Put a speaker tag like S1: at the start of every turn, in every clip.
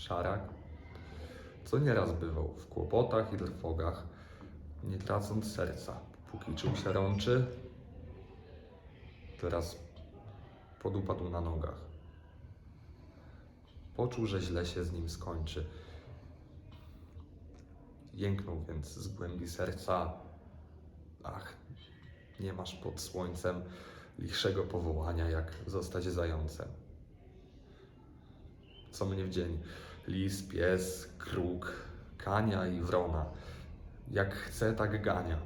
S1: szarak, co nieraz bywał w kłopotach i trwogach, nie tracąc serca, póki czuł się rączy, teraz podupadł na nogach. Poczuł, że źle się z nim skończy. Jęknął więc z głębi serca: Ach, nie masz pod słońcem lichszego powołania, jak zostać zającem. Co mnie w dzień? Lis, pies, kruk, kania i wrona. Jak chce, tak gania.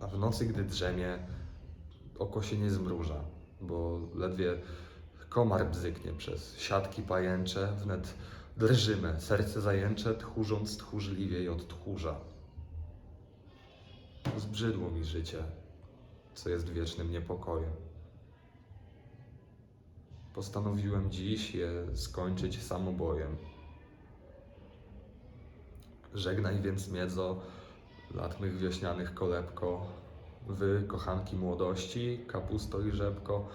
S1: A w nocy, gdy drzemie, oko się nie zmruża, bo ledwie komar bzyknie przez siatki pajęcze, wnet drżymy, serce zajęcze, tchórząc tchórzliwiej od tchórza. Zbrzydło mi życie, co jest wiecznym niepokojem. Postanowiłem dziś je skończyć samobojem. Żegnaj więc miedzo, lat mych wiośnianych kolebko, wy, kochanki młodości, kapusto i rzepko,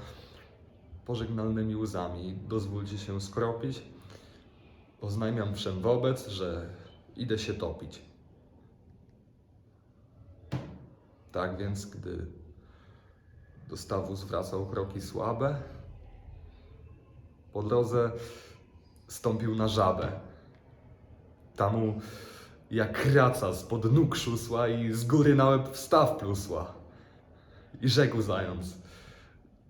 S1: pożegnalnymi łzami dozwólcie się skropić, oznajmiam wszem wobec, że idę się topić. Tak więc, gdy do stawu zwracał kroki słabe, po drodze stąpił na żabę. Ta mu jak kraca spod nóg szusła i z góry na łeb wstaw plusła. I rzekł zając,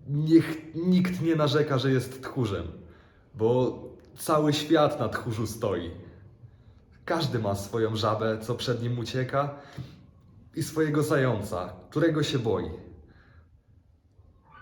S1: niech nikt nie narzeka, że jest tchórzem, bo cały świat na tchórzu stoi. Każdy ma swoją żabę, co przed nim ucieka i swojego zająca, którego się boi.